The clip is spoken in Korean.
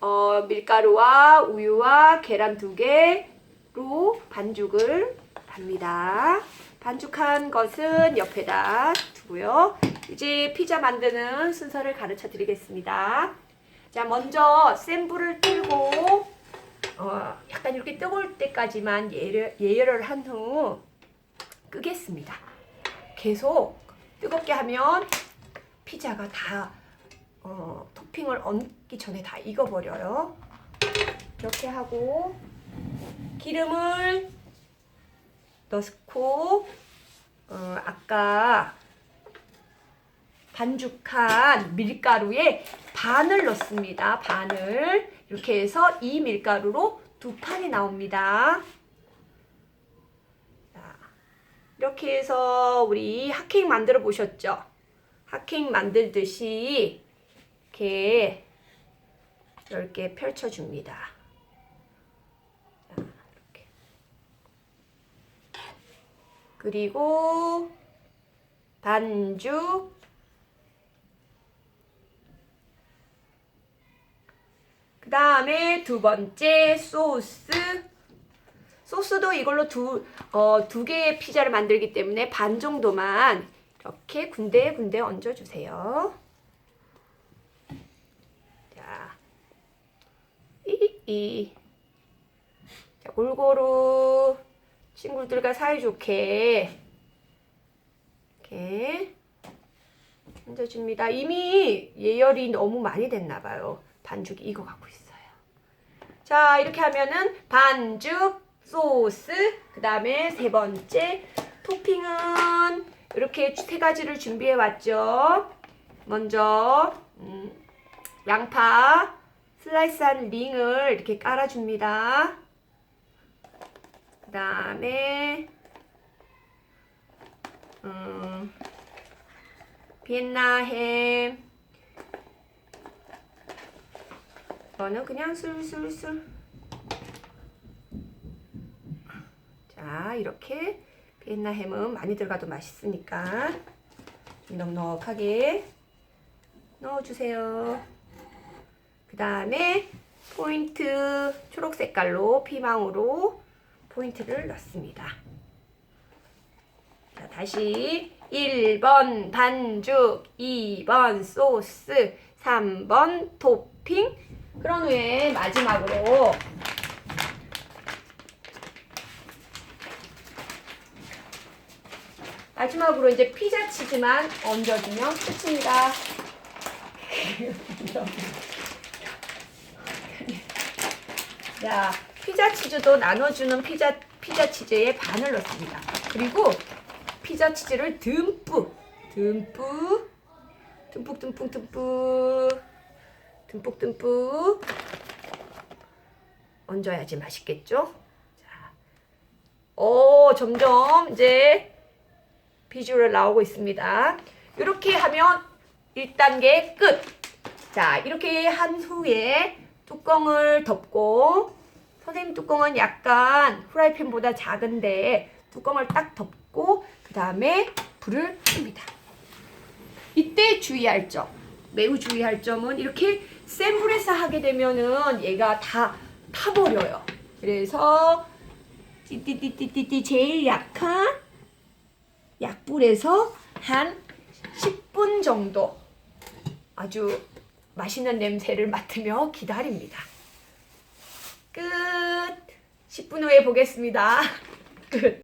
어, 밀가루와 우유와 계란 두 개로 반죽을 합니다. 반죽한 것은 옆에다 두고요. 이제 피자 만드는 순서를 가르쳐 드리겠습니다. 자, 먼저 센 불을 틀고 어, 약간 이렇게 뜨거울 때까지만 예열, 예열을 한 후 끄겠습니다. 계속 뜨겁게 하면 피자가 다 어, 토핑을 얹기 전에 다 익어버려요. 이렇게 하고 기름을 넣고 어, 아까 반죽한 밀가루에 반을 넣습니다. 반을 이렇게 해서 이 밀가루로 두 판이 나옵니다. 자, 이렇게 해서 우리 핫케이크 만들어 보셨죠? 핫케이크 만들듯이 이렇게 이렇게 펼쳐줍니다. 자, 이렇게. 그리고 반죽 그 다음에 두 번째 소스 소스도 이걸로 두, 어, 두 개의 피자를 만들기 때문에 반 정도만 이렇게 군데군데 얹어주세요. 이. 자, 골고루 친구들과 사이좋게 이렇게 얹어줍니다. 이미 예열이 너무 많이 됐나봐요. 반죽이 익어가고 있어요. 자 이렇게 하면은 반죽, 소스, 그 다음에 세 번째 토핑은 이렇게 세 가지를 준비해 왔죠. 먼저 음, 양파, 슬라이스한 링을 이렇게 깔아줍니다. 그 다음에 음, 비엔나 햄 이거는 그냥 술술술. 자 이렇게 비엔나 햄은 많이 들어가도 맛있으니까 좀 넉넉하게 넣어주세요 그 다음에 포인트 초록 색깔로 피망으로 포인트를 넣습니다 자 다시 1번 반죽 2번 소스 3번 토핑 그런 후에 마지막으로 마지막으로 이제 피자 치즈만 얹어주면 끝입니다. 자, 피자 치즈도 나눠주는 피자 피자 치즈에 반을 넣습니다. 그리고 피자 치즈를 듬뿍, 듬뿍, 듬뿍, 듬뿍, 듬뿍, 듬뿍, 듬뿍 얹어야지 맛있겠죠? 자, 오, 점점 이제 비주얼 나오고 있습니다. 이렇게 하면 1단계 끝. 자, 이렇게 한 후에 뚜껑을 덮고 선생님 뚜껑은 약간 후라이팬보다 작은데 뚜껑을 딱 덮고 그 다음에 불을 킵니다. 이때 주의할 점, 매우 주의할 점은 이렇게 센 불에서 하게 되면은 얘가 다 타버려요. 그래서 띠띠띠띠띠 제일 약한 약불에서 한 10분 정도 아주 맛있는 냄새를 맡으며 기다립니다. 끝. 10분 후에 보겠습니다. 끝.